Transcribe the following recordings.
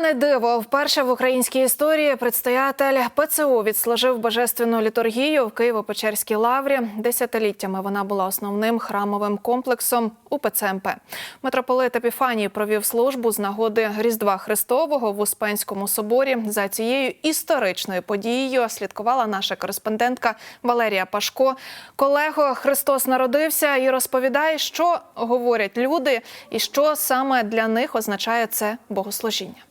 Різдвяне диво вперше в українській історії предстоятель ПЦУ відслужив божественну літургію в Києво-Печерській лаврі. Десятиліттями вона була основним храмовим комплексом УПЦ МП. Митрополит Епіфаній провів службу з нагоди Різдва Христового в Успенському соборі. За цією історичною подією слідкувала наша кореспондентка Валерія Пашко. Колего, Христос народився і розповідає, що говорять люди, і що саме для них означає це богослужіння.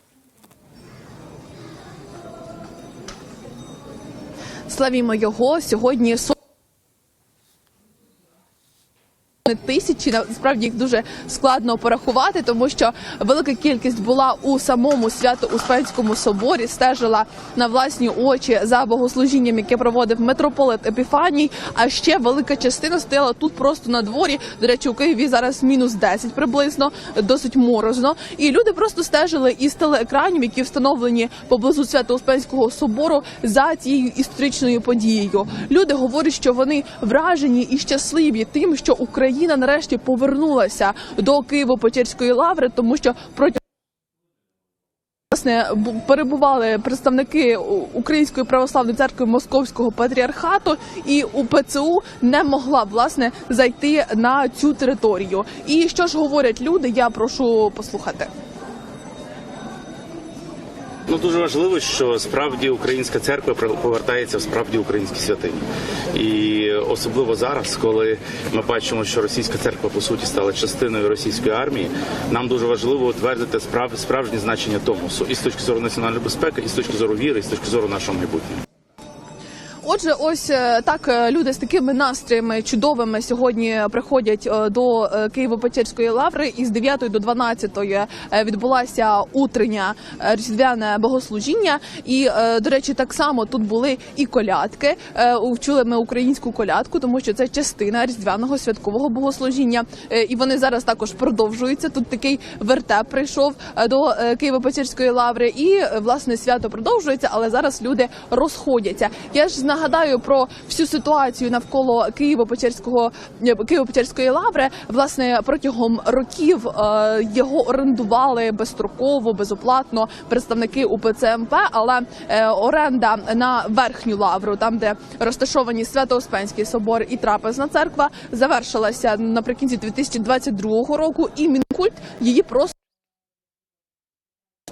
Славімо його. Сьогодні сотні тисячі. Насправді їх дуже складно порахувати, тому що велика кількість була у самому свято-успенському соборі, стежила на власні очі за богослужінням, яке проводив митрополит Епіфаній. А ще велика частина стояла тут просто на дворі. До речі, у Києві зараз мінус 10 приблизно, досить морозно. І люди просто стежили із телеекранів, які встановлені поблизу свято-успенського собору за цією історичною подією. Люди говорять, що вони вражені і щасливі тим, що Україна нарешті повернулася до Києво-Печерської лаври, тому що протягом Власне, перебували представники Української православної церкви Московського патріархату, і УПЦУ не могла власне зайти на цю територію. І що ж говорять люди? Я прошу послухати. Ну дуже важливо, що справді українська церква повертається в справді українські святині, і особливо зараз, коли ми бачимо, що російська церква по суті стала частиною російської армії. Нам дуже важливо утвердити справ, справжнє значення Томосу і з точки зору національної безпеки, і з точки зору віри, і з точки зору нашого майбутнього. Отже, ось е, так е, люди з такими настроями чудовими сьогодні приходять е, до Києво-Печерської лаври. І з 9 до 12 е, відбулася утрення різдвяне богослужіння. І до речі, так само тут були і колядки. Е, у- Чули ми українську колядку, тому що це частина різдвяного святкового богослужіння. І вони зараз також продовжуються. Тут такий вертеп прийшов до Києво-Печерської лаври, і власне свято продовжується, але зараз люди розходяться. Я ж нагадаю про всю ситуацію навколо Києво-Печерського е, Києво-Печерської лаври. Власне, протягом років е, його орендували безстроково, безоплатно представники УПЦ МП, але е, оренда на верхню лавру, там де розташовані Свято-Успенський собор і трапезна церква, завершилася наприкінці 2022 року, і мінкульт її просто.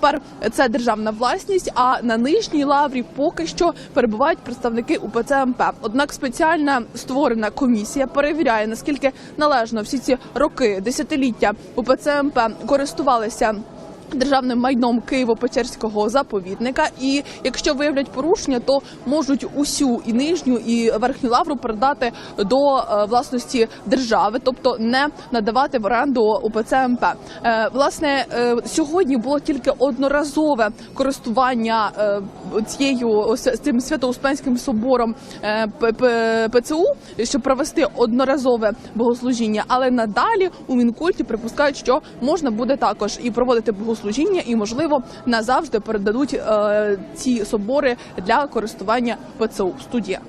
Тепер це державна власність. А на нижній лаврі поки що перебувають представники УПЦ МП. Однак спеціальна створена комісія перевіряє наскільки належно всі ці роки, десятиліття УПЦ МП користувалися. Державним майном Києво-Печерського заповідника, і якщо виявлять порушення, то можуть усю і нижню, і верхню лавру передати до е, власності держави, тобто не надавати в оренду УПЦ МП. Е, Власне, е, сьогодні було тільки одноразове користування цією цим свято-успенським собором ПЦУ, щоб провести одноразове богослужіння. Але надалі у мінкульті припускають, що можна буде також і проводити богослужіння, і можливо назавжди передадуть е, ці собори для користування ПЦУ. Студія.